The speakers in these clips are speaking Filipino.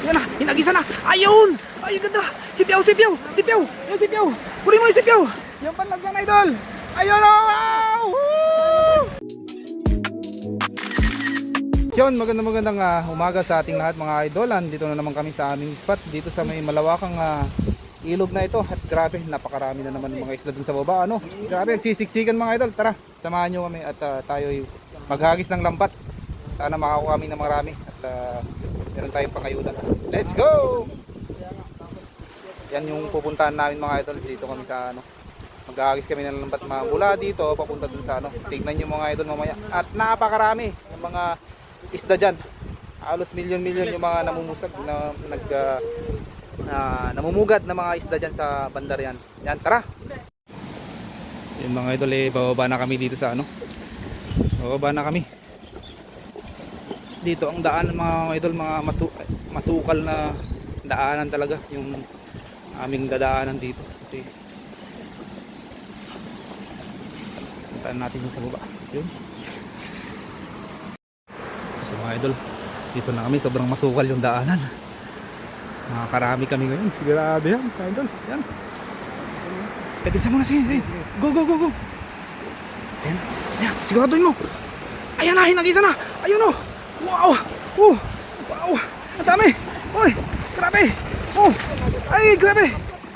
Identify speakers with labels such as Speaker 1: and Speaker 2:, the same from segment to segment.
Speaker 1: Yan na, hinagisa na. Ayun! Ay, ganda. Sipiyaw, sipiyaw, sipiyaw. Yung sipiyaw. Kunin mo yung sipiyaw. Yung panlagyan, idol. Ayun, oh! Woo! Yun, magandang ah, umaga sa ating lahat mga idolan. Dito na naman kami sa aming spot dito sa may malawakang ah, ilog na ito. At grabe, napakarami na naman ng mga isla dun sa baba. Ano? Grabe, nagsisiksikan mga idol. Tara, samahan nyo kami at ah, tayo maghagis ng lambat. Sana makakuha kami ng marami at ah, meron tayong pangayudan. Let's go! Yan yung pupuntahan namin mga idol. Dito kami sa ano. Maghahagis kami ng lambat mula dito papunta dun sa ano. Tignan nyo mga idol mamaya. At napakarami yung mga isda dyan. Halos milyon-milyon yung mga namumusag na nag ah, ah, namumugat na mga isda dyan sa bandar yan. Yan, tara! Yung mga idol eh, bababa na kami dito sa ano. Bababa na kami. Dito. Ang daan ng mga idol, mga masu masukal na daanan talaga yung aming dadaanan dito. Kasi puntaan natin yung sa baba. Yun. So mga idol dito na kami. Sobrang masukal yung daanan. Nakakarami kami ngayon. Grabe yan mga idol. Yan. Eh pinsan mo na siya eh. go go go go. Yan yan siguraduhin mo. Ayan na hinagisa na. Ayun o wow. Oh wow. Ang dami. Uy grabe. Oh ay grabe.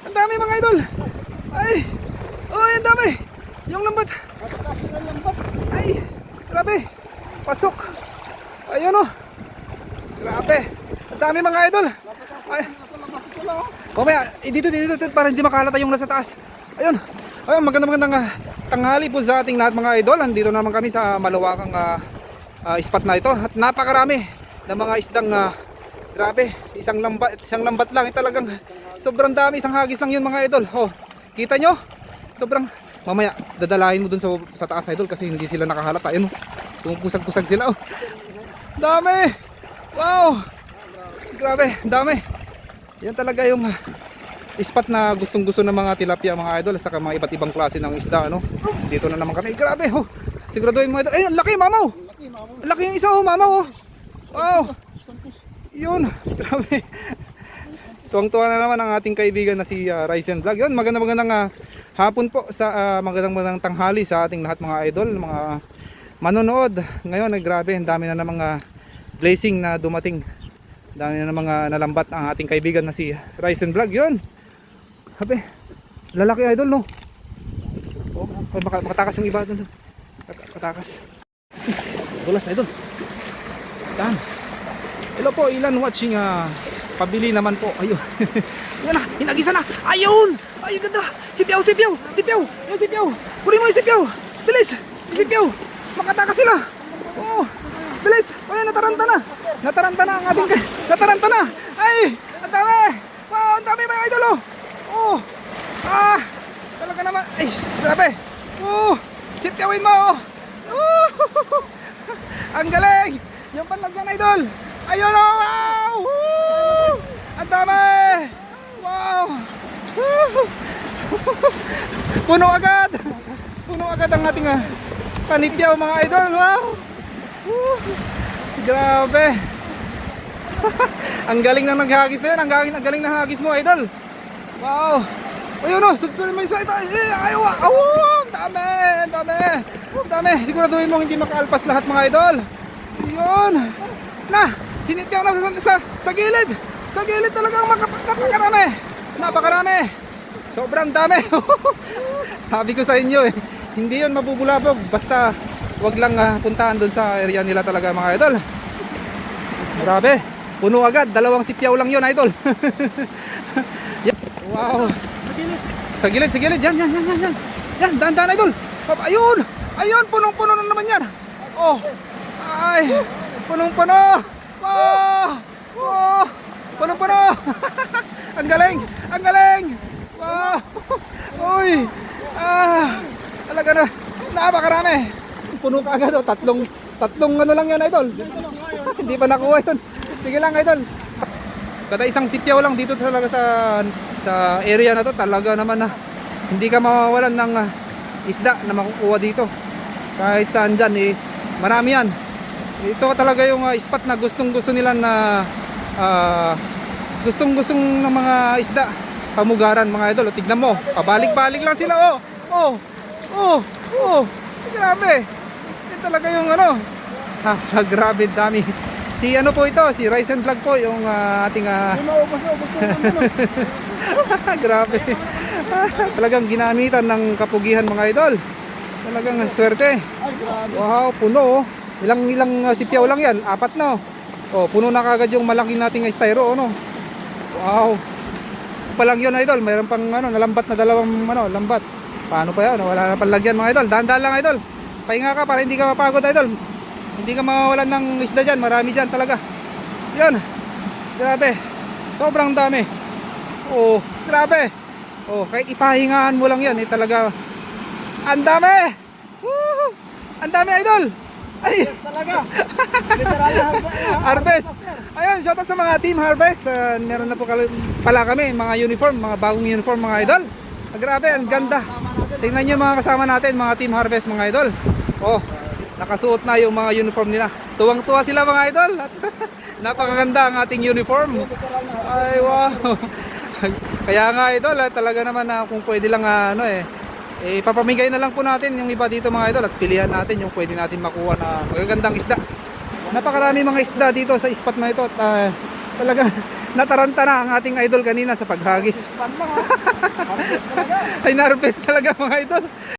Speaker 1: Ang dami mga idol. Ay. Oh ang dami. Yung lambat. Ay grabe. Pasok. Ayun o grabe. Ang dami mga idol. Ay. Mamaya, eh, dito, dito, dito, para hindi makalata yung nasa taas. Ayun. Ayun, maganda magandang ah, tanghali po sa ating lahat mga idol. Andito naman kami sa malawakang ah, ah, spot na ito. At napakarami ng mga isdang ah, grabe, isang lambat, isang lambat lang. Eh, talagang sobrang dami, isang hagis lang yun mga idol. Oh, kita nyo? Sobrang mamaya dadalahin mo dun sa, sa taas idol kasi hindi sila nakahalata. Ayun, oh. Pumukusag-kusag sila. Oh. Dami! Wow! Grabe, dami. Yan talaga yung ah, spot na gustong gusto ng mga tilapia mga idol saka mga iba't ibang klase ng isda ano. Dito na naman kami. Grabe oh. Siguraduhin mo idol. Ay, ang laki mamaw. Laki yung isa oh, mamaw oh. Wow. Yun. Grabe. Tuwang-tuwa na naman ang ating kaibigan na si uh, Ryzen Vlog. Yun, magandang magandang ah, hapon po sa ah, magandang magandang tanghali sa ating lahat mga idol, mga manonood. Ngayon, ay grabe, ang dami na ng mga blessing na dumating. Dami na ng mga nalambat ang ating kaibigan na si Ryzen Vlog. Yun. Sabi, lalaki idol no. Oh, maka, makatakas yung iba doon. Makatakas. Dulas idol. Dan. Hello po, ilan watching ah pabili naman po. Ayun. Yan na, hinagisa na. Ayun! Ay, ganda. Sipiyaw, sipiyaw, sipiyaw. Yung sipiyaw. Kunin mo yung sipiyaw. Bilis. Yung sipiyaw. Makatakas sila. Oh. Bilis. Ay, nataranta na. Nataranta na ang ating Nataranta na. Ay, ang dami. Wow, ang dami mga idol. Oh. Ah. Talaga naman. Ay, grabe. Oh. Sipyawin mo. Oh. ang galing. Yung panlagyan idol. Ayun oh. Wow. Woo. Ang dami. Wow. Puno agad. Puno agad ang ating ah, panipyaw mga idol. Wow. Woo. Grabe. ang galing ng naghagis na yun. Ang galing, ang galing ng hagis mo, idol. Wow. Ayun o, sudsunin mo isa ito. Eh, ayaw, aw, ang dami, ang dami. Ang dami. Siguraduhin mo hindi makaalpas lahat mga idol. Yun. Na, sinityaw na sa, sa, sa gilid. Sa gilid talagang napakarami. Napakarami. Sobrang dami. Sabi ko sa inyo eh, hindi yun mabubulabog. Basta wag lang ah, puntahan doon sa area nila talaga mga idol. Grabe. Puno agad. Dalawang sipyaw lang yun idol. Wow. Sa gilid, sa gilid. Yan, yan, yan, yan. Yan, dahan-dahan idol. Ayun. Ayun, punong-puno na naman yan. Oh. Ay. Punong-puno. Wow. Wow. Punong-puno. ang galing. Ang galing. Wow. Uy. Ah. Talaga na. Napakarami. Puno ka agad. Oh. Tatlong, tatlong ano lang yan idol. Hindi pa nakuha yun. Sige lang idol. Kada isang sipyaw lang dito talaga sa sa area na to talaga naman na hindi ka mawawalan ng ah, isda na makukuha dito. Kahit saan dyan eh marami yan. Ito talaga yung ah, spot na gustong gusto nila na ah, gustong gustong ng mga isda pamugaran mga idol. O, tignan mo, pabalik-balik lang sila oh. Oh. Oh. Oh. Grabe. Yan talaga yung ano. Ha, ha, grabe dami. Si ano po ito, si Rise and Vlog po yung ah, ating ah,
Speaker 2: ano.
Speaker 1: grabe. Talagang ginamitan ng kapugihan mga idol. Talagang swerte. Wow, puno oh. Ilang ilang uh, sipyaw lang yan? Apat na. Oh, puno na kagad yung malaki nating styro ano. Wow. Pa lang yun idol, mayroon pang ano, nalambat na dalawang ano, lambat. Paano pa yan? Wala na palagyan mga idol. Dahan-dahan lang idol. Pahinga ka para hindi ka mapagod idol. Hindi ka mawawalan ng isda dyan. Marami dyan talaga. Yan. Grabe. Sobrang dami. Oh, grabe. Oh, kahit ipahingahan mo lang yan, eh talaga. Ang dami! Woo! Ang dami idol! Ay,
Speaker 2: Yes, talaga. Literal na
Speaker 1: Harvest! Ayun, shout out sa mga Team Harvest. Ah, meron na po pala kami, mga uniform, mga bagong uniform mga idol. Ah, grabe, ang ganda. Tingnan nyo mga kasama natin, mga Team Harvest mga idol. Oh, nakasuot na yung mga uniform nila. Tuwang-tuwa sila mga idol. At napakaganda ang ating uniform. Ay, wow. Kaya nga idol, ah, talaga naman na kung pwede lang ah, ano eh, eh, papamigay na lang po natin yung iba dito mga idol at pilihan natin yung pwede natin makuha na magagandang isda. Napakarami mga isda dito sa spot na ito at ah, talaga nataranta na ang ating idol kanina sa paghagis.
Speaker 2: Talaga.
Speaker 1: Ay narvest talaga mga idol.